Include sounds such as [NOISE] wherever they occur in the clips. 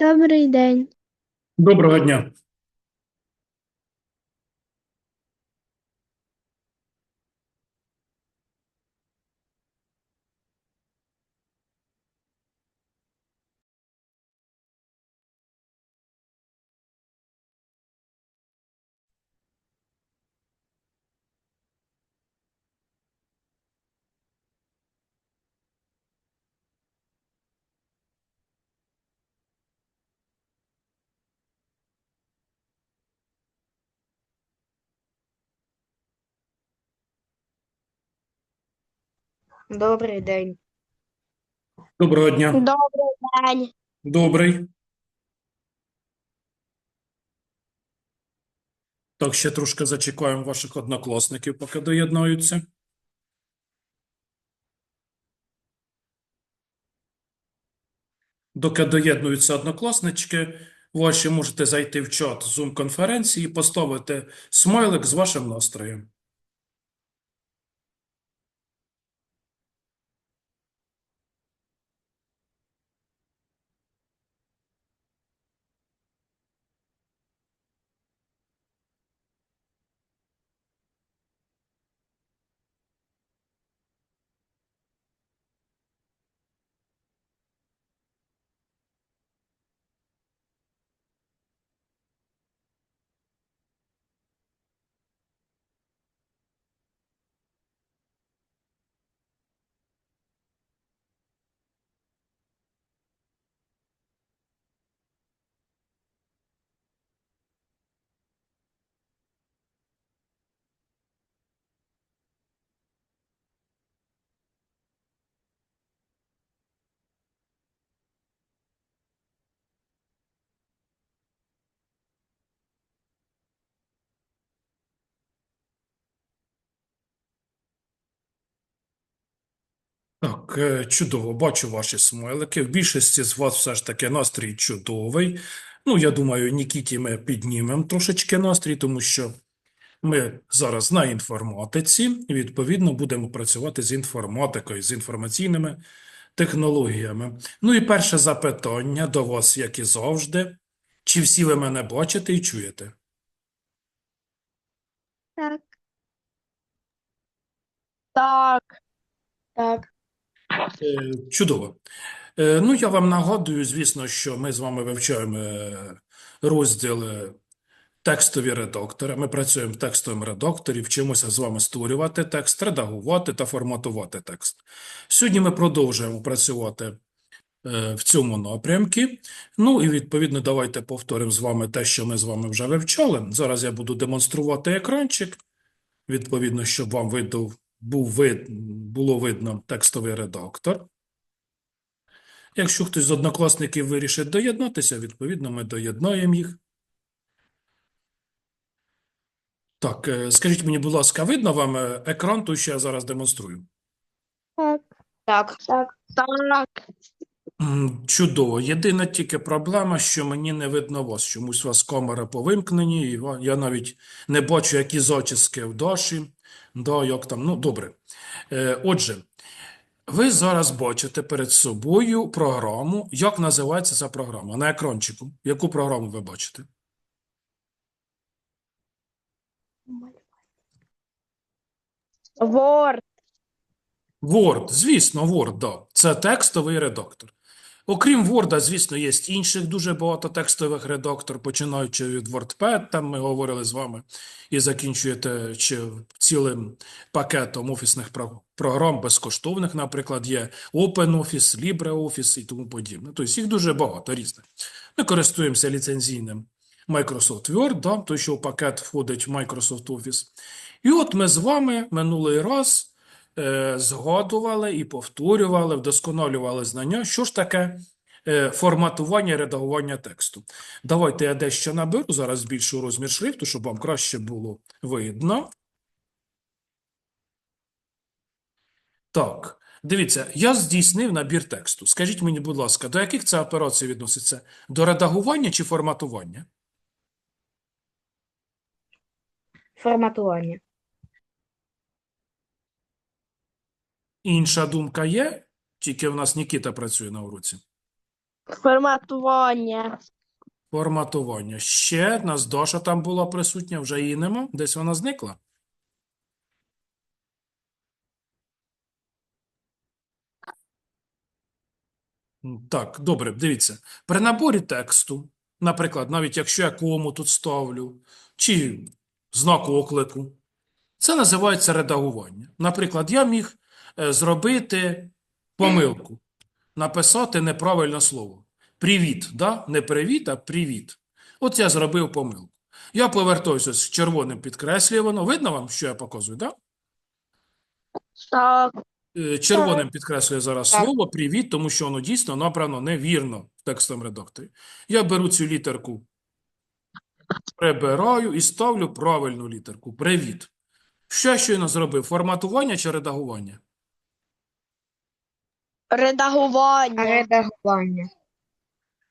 Добрий день. Доброго дня. Добрий день. Доброго дня. Добрий день. Добрий. Так, ще трошки зачекаємо ваших однокласників, поки доєднаються. Доки доєднуються однокласнички, ваші можете зайти в чат Zoom-конференції і поставити смайлик з вашим настроєм. Так, е, чудово, бачу ваші смайлики. В більшості з вас все ж таки настрій чудовий. Ну, я думаю, Нікіті ми піднімемо трошечки настрій, тому що ми зараз на інформатиці, і, відповідно, будемо працювати з інформатикою, з інформаційними технологіями. Ну і перше запитання до вас, як і завжди. Чи всі ви мене бачите і чуєте? Так. Так. Так. Е, Чудово. Е, Ну, я вам нагадую, звісно, що ми з вами вивчаємо е, розділ текстові редактори. Ми працюємо в текстовому редакторі, вчимося з вами створювати текст, редагувати та форматувати текст. Сьогодні ми продовжуємо працювати в цьому напрямку. Ну і відповідно, давайте повторимо з вами те, що ми з вами вже вивчали. Зараз я буду демонструвати екранчик, відповідно, щоб вам видав, був вид, було видно текстовий редактор. Якщо хтось з однокласників вирішить доєднатися, відповідно, ми доєднаємо їх. Так, е, скажіть мені, будь ласка, видно вам е, екран, той, що я зараз демонструю? Так. Так. Так. Так. Чудово. Єдина тільки проблема, що мені не видно вас. Чомусь у вас камера повимкнені, і я навіть не бачу, які зачіски в Даші. Да, як там, ну, добре. Е, Отже, ви зараз бачите перед собою програму. Як називається ця програма? На екранчику. Яку програму ви бачите? Word. Word, звісно, Word, да. Це текстовий редактор. Окрім Word, звісно, є інших дуже багато текстових редактор, починаючи від WordPad, там ми говорили з вами, і закінчуєте чи цілим пакетом офісних програм безкоштовних, наприклад, є OpenOffice, LibreOffice і тому подібне. Тобто їх дуже багато різних. Ми користуємося ліцензійним Microsoft Word, да, той, що в пакет входить в Microsoft Office. І от ми з вами минулий раз е, згадували і повторювали, вдосконалювали знання, що ж таке е, форматування і редагування тексту. Давайте я дещо наберу, зараз збільшу розмір шрифту, щоб вам краще було видно. Так, дивіться, я здійснив набір тексту. Скажіть мені, будь ласка, до яких це операцій відноситься? До редагування чи форматування? Форматування. Інша думка є, тільки в нас Нікіта працює на уроці. Форматування. Форматування. Ще в нас Доша там була присутня, вже її нема. Десь вона зникла. Так, добре, дивіться. При наборі тексту, наприклад, навіть якщо я кому тут ставлю, чи знак оклику, це називається редагування. Наприклад, я міг зробити помилку, написати неправильне слово. Привіт, да? Не привіт, а привіт. От я зробив помилку. Я повертаюся з червоним підкреслює воно. Видно вам, що я показую, да? Так. Е, Червоним підкреслює зараз Так. слово «привіт», тому що воно дійсно набрано невірно в текстовому редакторі. Я беру цю літерку, прибираю і ставлю правильну літерку «привіт». Що я щойно зробив? Форматування чи редагування? Редагування. Редагування.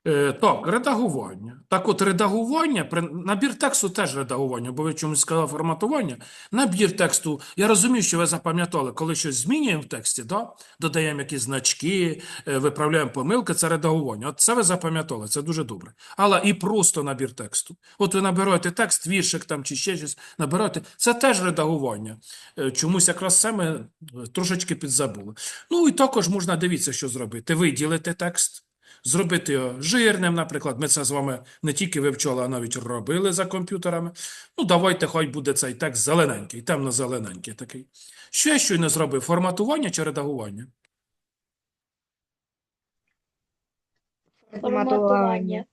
Е, так, редагування. Так от, редагування, при- набір тексту теж редагування, бо ви чомусь сказали форматування. Набір тексту, я розумію, що ви запам'ятали, коли щось змінюємо в тексті, да? додаємо якісь значки, е, виправляємо помилки, це редагування. От це ви запам'ятали, це дуже добре. Але і просто набір тексту. От ви набираєте текст, віршик там чи ще щось, набираєте, це теж редагування. Е, Чомусь якраз це ми трошечки підзабули. Ну і також можна, дивіться, що зробити. Виділити текст. Зробити його жирним, наприклад. Ми це з вами не тільки вивчали, а навіть робили за комп'ютерами. Ну, давайте, хай буде цей текст зелененький, темно-зелененький такий. Що я щойно зробив? Форматування чи редагування? Форматування.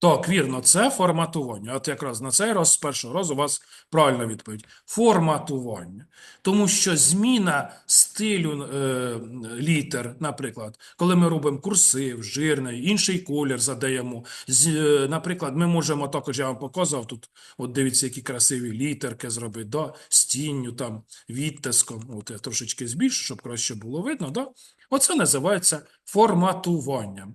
Так, вірно, це форматування. От якраз на цей раз з першого разу у вас правильна відповідь. Форматування. Тому що зміна стилю е, літер, наприклад, коли ми робимо курсив, жирний, інший колір задаємо. З, е, наприклад, ми можемо також, я вам показував тут, от дивіться, які красиві літерки зробити, да? з тінню, там, відтиском. От я трошечки збільшу, щоб краще було видно. Да? Оце називається форматуванням.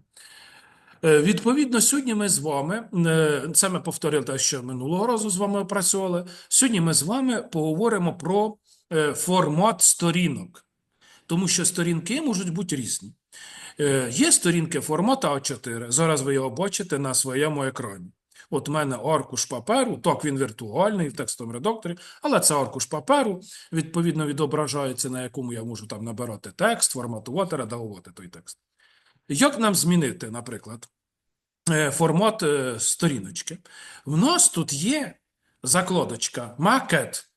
Е, Відповідно, сьогодні ми з вами, е, це ми повторили те, що минулого разу з вами опрацьовували. Сьогодні ми з вами поговоримо про е, формат сторінок, тому що сторінки можуть бути різні. Є сторінки формату А4. Зараз ви його бачите на своєму екрані. От у мене аркуш паперу, так він віртуальний в текстовому редакторі, але це аркуш паперу, відповідно відображається, на якому я можу там набирати текст, форматувати, редагувати той текст. Як нам змінити, наприклад, е, формат е, сторіночки? В нас тут є закладочка макет.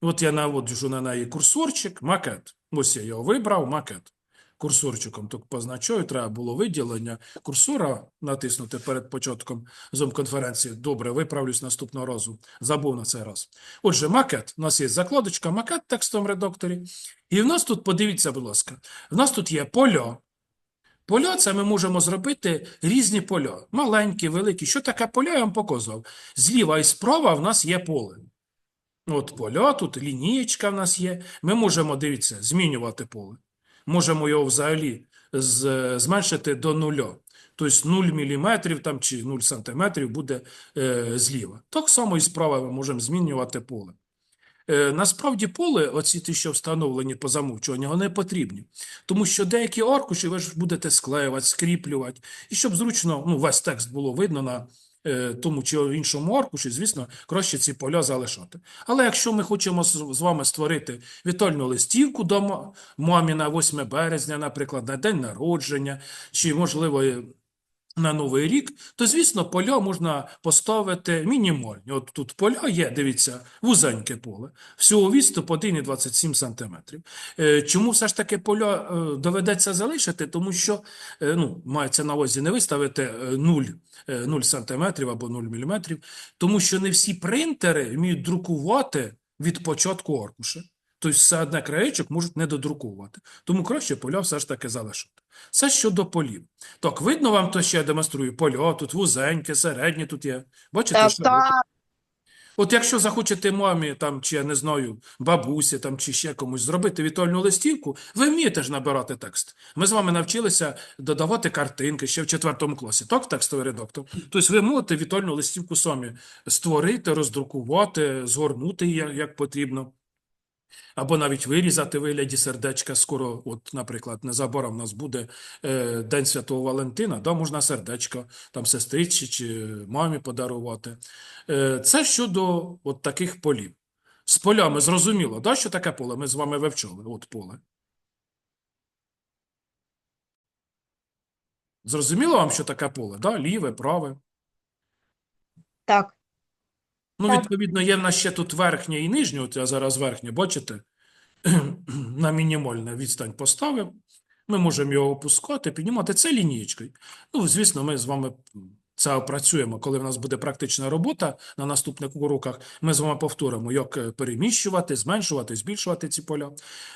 От я наводжу на неї курсорчик, макет. Ось я його вибрав, макет. Курсорчиком тут позначаю, треба було виділення курсора натиснути перед початком Zoom-конференції. Добре, виправлюсь наступного разу. Забув на цей раз. Отже, макет. У нас є закладочка макет в текстовому редакторі. І в нас тут, подивіться, будь ласка, в нас тут є поля. Поля це ми можемо зробити різні поля. Маленькі, великі. Що таке поля, я вам показував. Зліва і справа в нас є поле. От поля, тут лінієчка в нас є. Ми можемо, дивіться, змінювати поле. Можемо його взагалі зменшити до нуля. Тобто 0 мм там, чи 0 см буде е, зліва. Так само і справа ми можемо змінювати поле. Е, Насправді поле, оці ті, що встановлені по замовчуванню, вони потрібні. Тому що деякі аркуші ви ж будете склеювати, скріплювати. І щоб зручно, ну, весь текст було видно на е, тому чи іншому аркуші, звісно, краще ці поля залишати. Але якщо ми хочемо з, вами створити вітальну листівку до мамі на 8 березня, наприклад, на день народження, чи, можливо, на Новий рік, то, звісно, поля можна поставити мінімальні. От тут поля є, дивіться, вузеньке поле. Всього відступ 1,27 см. Чому все ж таки поля е, доведеться залишити? Тому що, е, ну, мається на увазі не виставити е, 0, е, 0 см або 0 мм, тому що не всі принтери вміють друкувати від початку аркуша. Тобто все одне краєчок можуть не додруковувати. Тому краще поля все ж таки залишити. Це щодо полів. Так, видно вам, то ще я демонструю поля, тут вузеньке, середнє тут є. Бачите, Так, що так. От якщо захочете мамі, там, чи я не знаю, бабусі, там, чи ще комусь зробити вітальну листівку, ви вмієте ж набирати текст. Ми з вами навчилися додавати картинки ще в четвертому класі, так, текстовий редактор. Тобто ви можете вітальну листівку самі створити, роздрукувати, згорнути її, як потрібно. Або навіть вирізати вигляді сердечка. Скоро, от, наприклад, незабаром у нас буде е, День Святого Валентина, да, можна сердечко там сестриці чи мамі подарувати. Е, це щодо от таких полів. З полями зрозуміло, да, що таке поле? Ми з вами вивчали, от поле. Зрозуміло вам, що таке поле? Да? Ліве, праве. Так. Ну, Так. відповідно, є в нас ще тут верхнє і нижнє, от я зараз верхнє, бачите? [CLEARS THROAT] На мінімальну відстань поставив. Ми можемо його опускати, піднімати. Це лінієчкою. Ну, звісно, ми з вами це опрацюємо. Коли в нас буде практична робота на наступних уроках, ми з вами повторимо, як е, переміщувати, зменшувати, збільшувати ці поля.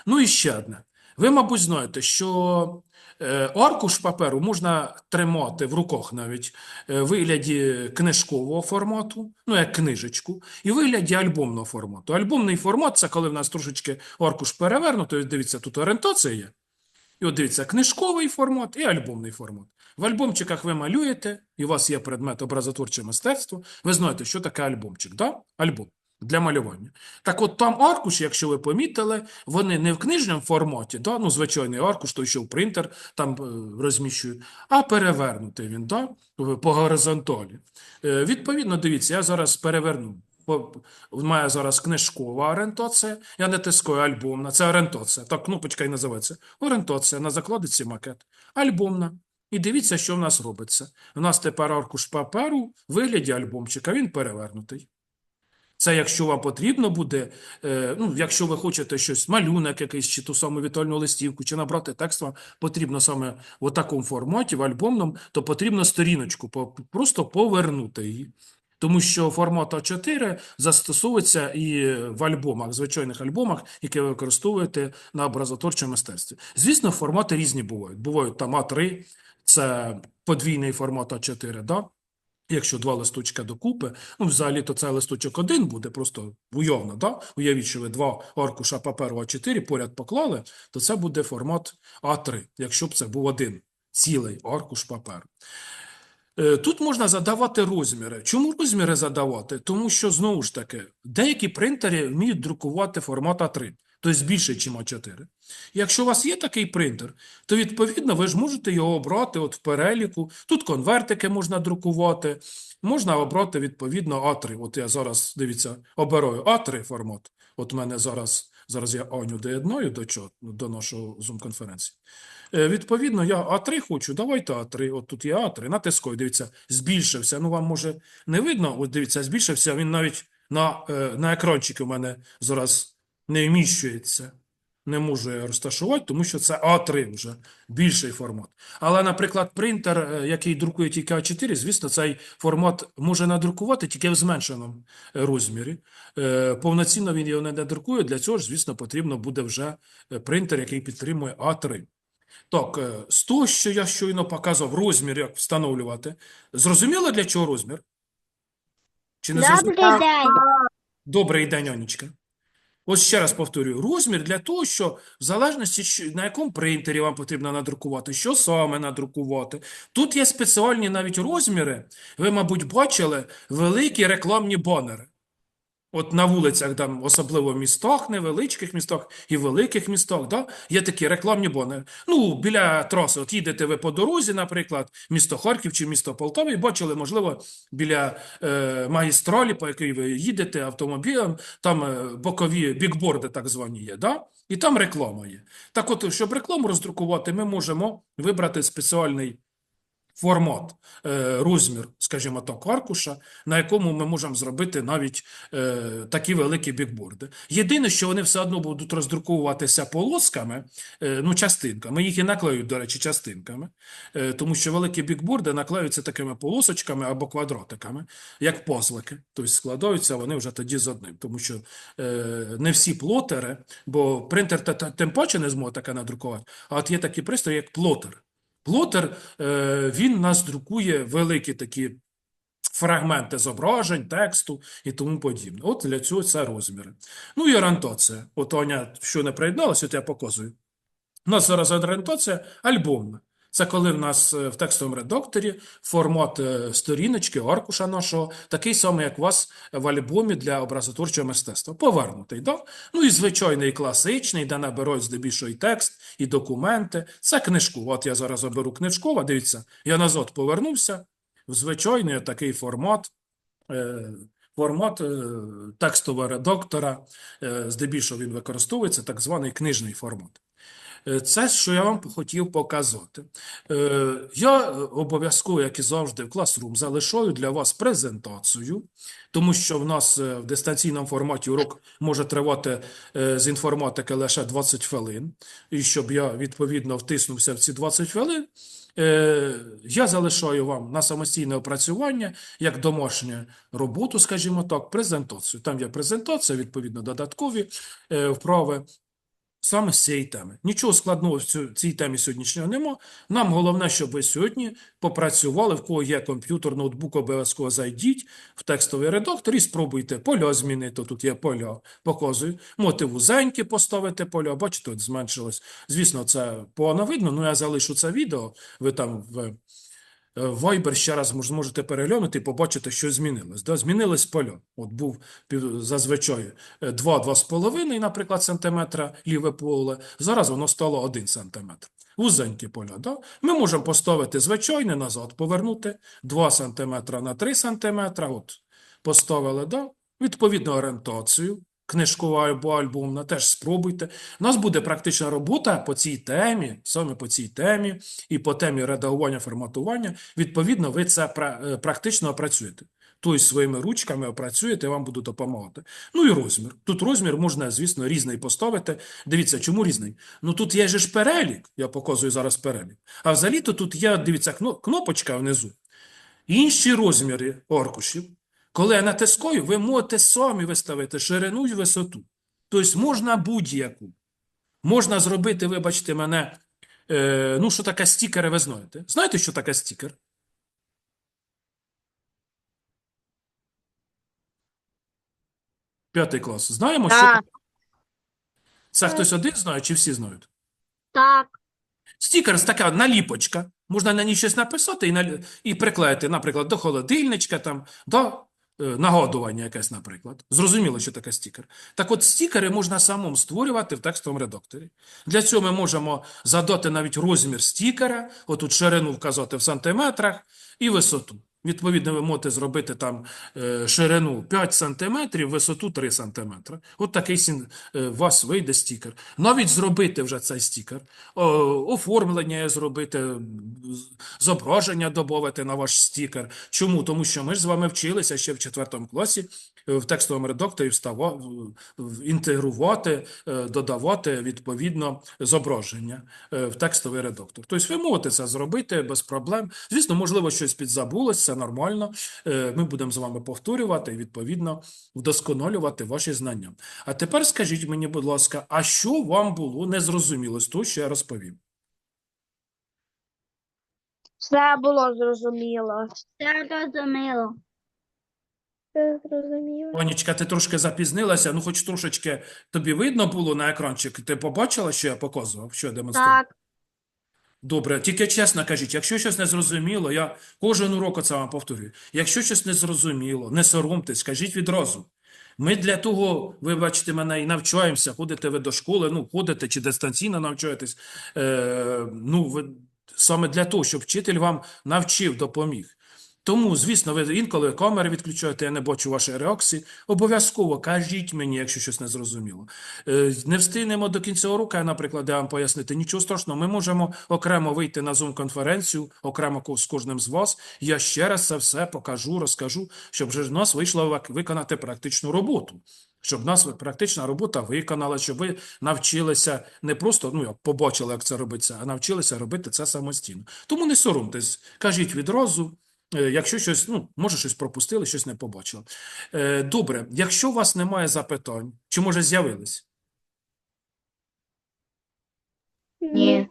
Ну і ще одне. Ви, мабуть, знаєте, що е, аркуш паперу можна тримати в руках навіть е, в вигляді книжкового формату, ну як книжечку, і в вигляді альбомного формату. Альбомний формат це коли в нас трошечки аркуш перевернуто, дивіться, тут орієнтація є. І от дивіться, книжковий формат і альбомний формат. В альбомчиках ви малюєте, і у вас є предмет образотворче мистецтво. Ви знаєте, що таке альбомчик, да? Альбом для малювання. Так от там аркуші, якщо ви помітили, вони не в книжному форматі, да? ну, звичайний аркуш, той, що в принтер там е, розміщують, а перевернутий він, да? по горизонталі. Е, Відповідно, дивіться, я зараз переверну. В мене зараз книжкова орієнтація, я натискаю альбомна, це орієнтація, так кнопочка і називається. Орієнтація, на закладці макет. Альбомна. І дивіться, що в нас робиться. У нас тепер аркуш паперу в вигляді альбомчика, він перевернутий. Це якщо вам потрібно буде, е, ну, якщо ви хочете щось, малюнок якийсь, чи ту саму вітальну листівку, чи набрати текст, вам потрібно саме в такому форматі, в альбомному, то потрібно сторіночку просто повернути її. Тому що формат А4 застосовується і в альбомах, звичайних альбомах, які ви використовуєте на образотворчому мистецтві. Звісно, формати різні бувають. Бувають там А3, це подвійний формат А4, да? Якщо два листочка докупи, ну, взагалі, то це листочок один буде, просто уявно, да? Уявіть, що ви два аркуша паперу А4 поряд поклали, то це буде формат А3, якщо б це був один цілий аркуш паперу. Е, Тут можна задавати розміри. Чому розміри задавати? Тому що, знову ж таки, деякі принтери вміють друкувати формат А3, тобто більше, ніж А4. Якщо у вас є такий принтер, то відповідно ви ж можете його обрати от в переліку. Тут конвертики можна друкувати, можна обрати відповідно А3. От я зараз, дивіться, обираю А3 формат. От в мене зараз, зараз я Аню доєдную до, чого, до нашого Zoom-конференції. Е, Відповідно, я А3 хочу, давайте А3. От тут є А3, натискаю, дивіться, збільшився. Ну, вам може не видно, от дивіться, збільшився, він навіть на, е, на екранчики у мене зараз не вміщується. Не можу я розташувати, тому що це А3 вже більший формат. Але, наприклад, принтер, е, який друкує тільки А4, звісно, цей формат може надрукувати тільки в зменшеному е, розмірі. Е, Повноцінно він його не надрукує. Для цього ж, звісно, потрібно буде вже принтер, який підтримує А3. Так, з того, що я щойно показав, розмір, як встановлювати. Зрозуміло, для чого розмір? Чи не зрозуміло? Добрий день. Добрий день, Анічка. Ось ще раз повторюю, розмір для того, що в залежності, на якому принтері вам потрібно надрукувати, що саме надрукувати. Тут є спеціальні навіть розміри. Ви, мабуть, бачили великі рекламні банери. От на вулицях, там, особливо в містах, невеличких містах і великих містах, да, є такі рекламні банери. Ну, біля траси, от їдете ви по дорозі, наприклад, місто Харків чи місто Полтава, і бачили, можливо, біля е, магістралі, по якій ви їдете автомобілем, там е, бокові бікборди так звані є, да? і там реклама є. Так от, щоб рекламу роздрукувати, ми можемо вибрати спеціальний формат, е, розмір, скажімо так, аркуша, на якому ми можемо зробити навіть е, такі великі бікборди. Єдине, що вони все одно будуть роздруковуватися полосками, е, ну, частинками. Їх і наклеють, до речі, частинками, тому що великі бікборди наклеються такими полосочками або квадратиками, як позлики. Тобто складаються вони вже тоді з одним, тому що не всі плотери, бо принтер тим паче не зможе таке надрукувати, а от є такі пристрої, як плотер. Плотер, е, він нас друкує великі такі фрагменти зображень, тексту і тому подібне. От для цього це розміри. Ну і орієнтація. От Аня, що не приєдналася, от я показую. У нас зараз орієнтація альбомна. Це коли в нас е, в текстовому редакторі формат е, сторіночки, аркуша нашого, такий самий, як у вас в альбомі для образотворчого мистецтва. Повернутий, да? Ну і звичайний класичний, де набирають здебільшого і текст, і документи. Це книжку. От я зараз оберу книжкова, дивіться, я назад повернувся в звичайний такий формат. е, Формат текстового редактора, здебільшого він використовується, так званий книжний формат. Е, Це, що я вам хотів показати. Е, Я обов'язково, як і завжди, в Classroom залишаю для вас презентацію, тому що в нас е, в дистанційному форматі урок може тривати з інформатики лише 20 хвилин. І щоб я відповідно втиснувся в ці 20 хвилин, я залишаю вам на самостійне опрацювання, як домашню роботу, скажімо так, презентацію. Там є презентація, відповідно, додаткові вправи. Саме з цієї теми. Нічого складного в цій темі сьогоднішнього нема. Нам головне, щоб ви сьогодні попрацювали, в кого є комп'ютер, ноутбук, обов'язково зайдіть в текстовий редактор і спробуйте поля змінити. Тут є поля, показую. Можете вузенькі поставити поля. Бачите, от зменшилось. Звісно, це погано видно, але я залишу це відео. Ви там в Viber ще раз мож- зможете переглянути і побачити, що змінилось. Да? Змінились поля. От був зазвичай 2-2,5, наприклад, сантиметра ліве поле. Зараз воно стало 1 сантиметр. Вузенькі поля. Да? Ми можемо поставити звичайне назад, повернути 2 сантиметра на 3 сантиметра. От поставили, да? Відповідну орієнтацію. Книжкова або альбомна, теж спробуйте. У нас буде практична робота по цій темі, саме по цій темі, і по темі редагування, форматування. Відповідно, ви це е, практично опрацюєте. Тобто своїми ручками опрацюєте, вам буду допомагати. Ну і розмір. Тут розмір можна, звісно, різний поставити. Дивіться, чому різний? Ну тут є ж перелік, я показую зараз перелік. А взагалі-то тут є, дивіться, кнопочка внизу. Інші розміри аркушів. Коли я натискаю, ви можете самі виставити ширину і висоту. Тобто можна будь-яку. Можна зробити, вибачте мене, е, ну що таке стікери, ви знаєте. Знаєте, що таке стікер? П'ятий клас. Знаємо, що таке? Це хтось один знає, чи всі знають? Так. Стікер – така наліпочка. Можна на ній щось написати і, наль- і приклеїти, наприклад, до холодильничка, там, до е, нагадування якесь, наприклад. Зрозуміло, що таке стікер. Так от стікери можна самому створювати в текстовому редакторі. Для цього ми можемо задати навіть розмір стікера, отут ширину вказати в сантиметрах і висоту. Відповідно, ви можете зробити там е, ширину 5 сантиметрів, висоту 3 сантиметри. От такий е, у вас вийде стікер. Навіть зробити вже цей стікер, оформлення зробити, зображення додати на ваш стікер. Чому? Тому що ми ж з вами вчилися ще в четвертому класі е, в текстовому редакторі встава, в- в- інтегрувати, додавати відповідно зображення в текстовий редактор. Тобто ви можете це зробити без проблем. Звісно, можливо, щось підзабулось, це нормально. Е, Ми будемо з вами повторювати і відповідно вдосконалювати ваші знання. А тепер скажіть мені, будь ласка, а що вам було незрозуміло з того, що я розповів? Все було зрозуміло. Все зрозуміло. Все зрозуміло. Онічка, ти трошки запізнилася, ну хоч трошечки тобі видно було на екранчик. Ти побачила, що я показував, що я демонстрував? Так. Добре, тільки чесно кажіть, якщо щось не зрозуміло, я кожен урок це вам повторюю. Якщо щось не зрозуміло, не соромтесь, скажіть відразу. Ми для того, вибачте мене, і навчаємося, ходите ви до школи, ну, ходите чи дистанційно навчаєтесь. Е, ну, ви, саме для того, щоб вчитель вам навчив, допоміг. Тому, звісно, ви інколи камери відключаєте, я не бачу вашої реакції. Обов'язково кажіть мені, якщо щось не зрозуміло. Е, Не встигнемо до кінця уроку, я, наприклад, я вам пояснити. Нічого страшного, ми можемо окремо вийти на Zoom-конференцію, окремо з кожним з вас. Я ще раз це все покажу, розкажу, щоб вже в нас вийшло виконати практичну роботу. Щоб нас практична робота виконала, щоб ви навчилися не просто, ну, як побачили, як це робиться, а навчилися робити це самостійно. Тому не соромтесь, кажіть відразу. Е, Якщо щось, ну, може, щось пропустили, щось не побачили. Е, Добре, якщо у вас немає запитань, чи може з'явились? Ні.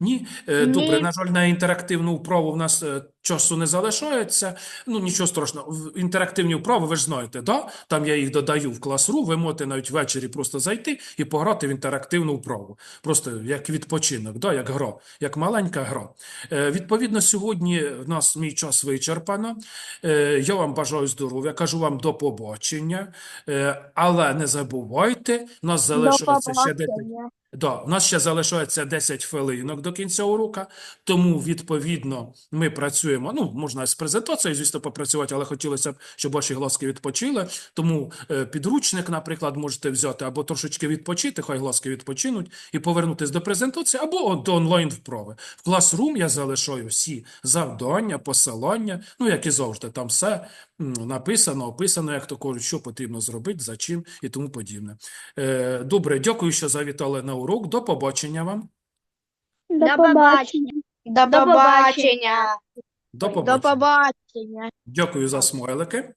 Ні? Е, Добре, Ні. на жаль, на інтерактивну вправу в нас часу не залишається. Ну, нічого страшного. Інтерактивні вправи, ви ж знаєте, да? Там я їх додаю в класру. Ви можете навіть ввечері просто зайти і пограти в інтерактивну вправу. Просто як відпочинок, да? Як гра, як маленька гра. Е, відповідно, сьогодні в нас мій час вичерпано. Е, я вам бажаю здоров'я, кажу вам до побачення. Е, але не забувайте, у нас залишилося ще декілька. Да, у нас ще залишається 10 хвилинок до кінця уроку, тому, відповідно, ми працюємо, ну, можна з презентацією, звісно, попрацювати, але хотілося б, щоб ваші глазки відпочили. Тому е, підручник, наприклад, можете взяти або трошечки відпочити, хай глазки відпочинуть, і повернутися до презентації, або до онлайн-вправи. В Classroom я залишаю всі завдання, посилання, ну, як і завжди, там все написано, описано, як то кажуть, що потрібно зробити, за чим і тому подібне. Е, Добре, дякую, що завітали на урок. До побачення вам. До До побачення. До побачення. До побачення. побачення. Дякую за смайлики.